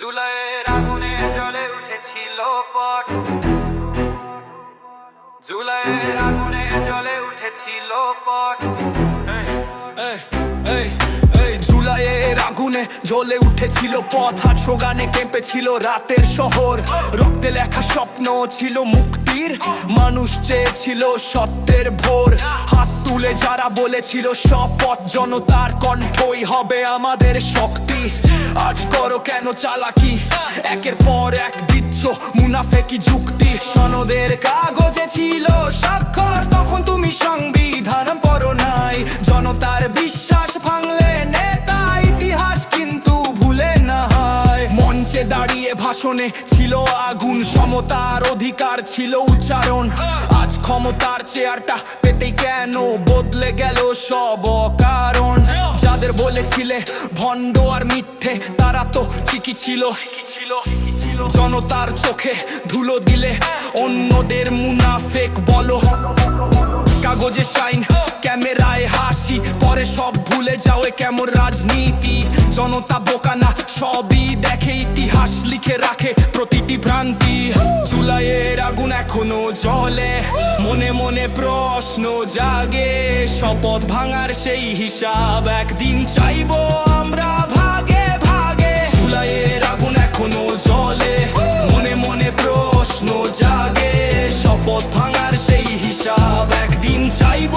জুলাইয়ের আগুনে জ্বলে উঠেছিল পট জুলাইয়ের আগুনে জ্বলে উঠেছিল পট আগুনে জ্বলে উঠেছিল পথ। হাট গানে কেঁপেছিল রাতের শহর। রক্তে লেখা স্বপ্ন ছিল মুক্তির। মানুষ চেয়েছিল সত্যের ভোর। হাত তুলে যারা বলেছিল শপথ জনতার কণ্ঠই হবে আমাদের শক্তি। আজ করো কেন চালাকি? একের পর এক দিচ্ছ মুনাফেকি যুক্তি? সনদের কাগজে ছিল স্বাক্ষর, তখন তুমি সংবিধান পড়ো নাই। জনতার বিশ্বাস ভাঙলে ইতিহাস কিন্তু ভুলে না মঞ্চে দাঁড়িয়ে ভাষণে ছিল আগুন, সমতার অধিকার ছিল উচ্চারণ। আজ ক্ষমতার চেয়ারটা পেতেই কেন বদলে গেল সব বলেছিলে, ভণ্ড আর মিথ্যে, তারা তো ঠিকই ছিল। জনতার চোখে ধুলো দিলে অন্যদের মুনাফেক বলো। কাগজে সাইন ক্যামেরায় হাসি, পরে সব ভুলে যাও কেমন রাজনীতি। জনতা বোকানা, সবই দেখে ইতিহাস লিখে রাখে প্রতিটি ভ্রান্তি। এখনও চলে, মনে মনে প্রশ্ন জাগে, শপথ ভাঙার সেই হিসাব একদিন চাইব আমরা ভাগে ভাগে। জুলাইয়ের আগুন এখনও চলে মনে মনে প্রশ্ন জাগে, শপথ ভাঙার সেই হিসাব একদিন চাইব